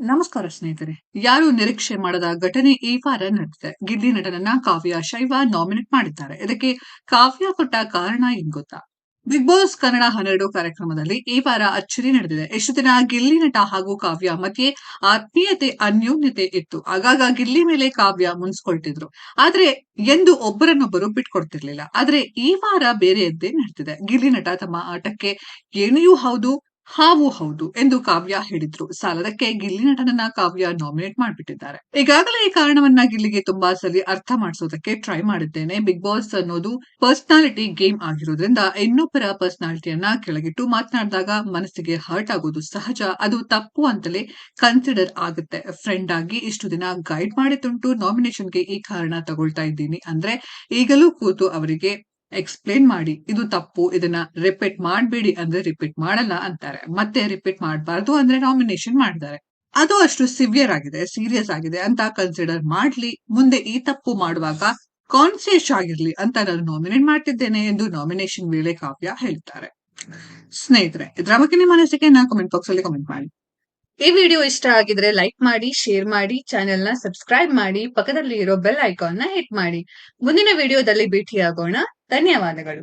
ನಮಸ್ಕಾರ ಸ್ನೇಹಿತರೆ. ಯಾರು ನಿರೀಕ್ಷೆ ಮಾಡದ ಘಟನೆ ಈ ವಾರ ನಡೆದಿದೆ. ಗಿಲ್ಲಿ ನಟನನ್ನ ಕಾವ್ಯ, ಶೈವ ನಾಮಿನೇಟ್ ಮಾಡಿದ್ದಾರೆ. ಇದಕ್ಕೆ ಕಾವ್ಯ ಕೊಟ್ಟ ಕಾರಣ ಏನ್ ಗೊತ್ತಾ? ಬಿಗ್ ಬಾಸ್ ಕನ್ನಡ ಹನ್ನೆರಡು ಕಾರ್ಯಕ್ರಮದಲ್ಲಿ ಈ ವಾರ ಅಚ್ಚರಿ ನಡೆದಿದೆ. ಎಷ್ಟು ದಿನ ಗಿಲ್ಲಿ ನಟ ಹಾಗೂ ಕಾವ್ಯ ಮಧ್ಯೆ ಆತ್ಮೀಯತೆ, ಅನ್ಯೋನ್ಯತೆ ಇತ್ತು. ಆಗಾಗ ಗಿಲ್ಲಿ ಮೇಲೆ ಕಾವ್ಯ ಮುನ್ಸ್ಕೊಳ್ತಿದ್ರು. ಆದ್ರೆ ಎಂದು ಒಬ್ಬರನ್ನೊಬ್ಬರು ಬಿಟ್ಕೊಡ್ತಿರ್ಲಿಲ್ಲ. ಆದ್ರೆ ಈ ವಾರ ಬೇರೆಯದ್ದೇ ನಡೆದಿದೆ. ಗಿಲ್ಲಿ ನಟ ತಮ್ಮ ಆಟಕ್ಕೆ ಏಣಿಯೂ ಹೌದು ಹಾವು ಹೌದು ಎಂದು ಕಾವ್ಯ ಹೇಳಿದ್ರು. ಸಾಲದಕ್ಕೆ ಗಿಲ್ಲಿ ನಟನನ್ನ ಕಾವ್ಯ ನಾಮಿನೇಟ್ ಮಾಡ್ಬಿಟ್ಟಿದ್ದಾರೆ. ಈಗಾಗಲೇ ಈ ಕಾರಣವನ್ನ ಗಿಲ್ಲಿಗೆ ತುಂಬಾ ಸಲಿ ಅರ್ಥ ಮಾಡಿಸೋದಕ್ಕೆ ಟ್ರೈ ಮಾಡಿದ್ದೇನೆ. ಬಿಗ್ ಬಾಸ್ ಅನ್ನೋದು ಪರ್ಸನಾಲಿಟಿ ಗೇಮ್ ಆಗಿರೋದ್ರಿಂದ ಇನ್ನೊಬ್ಬರ ಪರ್ಸನಾಲಿಟಿಯನ್ನ ಕೆಳಗಿಟ್ಟು ಮಾತನಾಡಿದಾಗ ಮನಸ್ಸಿಗೆ ಹರ್ಟ್ ಆಗೋದು ಸಹಜ. ಅದು ತಪ್ಪು ಅಂತಲೇ ಕನ್ಸಿಡರ್ ಆಗುತ್ತೆ. ಫ್ರೆಂಡ್ ಆಗಿ ಇಷ್ಟು ದಿನ ಗೈಡ್ ಮಾಡಿದ್ದುಂಟು. ನಾಮಿನೇಷನ್ಗೆ ಈ ಕಾರಣ ತಗೊಳ್ತಾ ಇದ್ದೀನಿ. ಅಂದ್ರೆ ಈಗಲೂ ಕೂತು ಅವರಿಗೆ ಎಕ್ಸ್ಪ್ಲೇನ್ ಮಾಡಿ. ಇದು ತಪ್ಪು, ಇದನ್ನ ರಿಪೀಟ್ ಮಾಡಬೇಡಿ ಅಂದ್ರೆ ರಿಪೀಟ್ ಮಾಡಲ್ಲ ಅಂತಾರೆ. ಮತ್ತೆ ರಿಪೀಟ್ ಮಾಡಬಾರ್ದು ಅಂದ್ರೆ ನಾಮಿನೇಷನ್ ಮಾಡ್ತಾರೆ. ಅದು ಅಷ್ಟು ಸಿವಿಯರ್ ಆಗಿದೆ ಸೀರಿಯಸ್ ಆಗಿದೆ ಅಂತ ಕನ್ಸಿಡರ್ ಮಾಡ್ಲಿ. ಮುಂದೆ ಈ ತಪ್ಪು ಮಾಡುವಾಗ ಕಾನ್ಸಿಯಸ್ ಆಗಿರ್ಲಿ ಅಂತ ನಾನು ನಾಮಿನೇಟ್ ಮಾಡ್ತಿದ್ದೇನೆ ಎಂದು ನಾಮಿನೇಷನ್ ವೇಳೆ ಕಾವ್ಯ ಹೇಳ್ತಾರೆ. ಸ್ನೇಹಿತರೆ ಇದರ ಬಗ್ಗೆ ನಿಮ್ಮ ಮನಸ್ಸಿಗೆ ನಾ ಕಮೆಂಟ್ ಬಾಕ್ಸ್ ಅಲ್ಲಿ ಕಮೆಂಟ್ ಮಾಡಿ. ಈ ವಿಡಿಯೋ ಇಷ್ಟ ಆಗಿದ್ರೆ ಲೈಕ್ ಮಾಡಿ ಶೇರ್ ಮಾಡಿ ಚಾನೆಲ್ನ ಸಬ್ಸ್ಕ್ರೈಬ್ ಮಾಡಿ ಪಕ್ಕದಲ್ಲಿ ಇರೋ ಬೆಲ್ ಐಕಾನ್ನ ಹಿಟ್ ಮಾಡಿ. ಮುಂದಿನ ವಿಡಿಯೋದಲ್ಲಿ ಭೇಟಿಯಾಗೋಣ. ధన్యవాదములు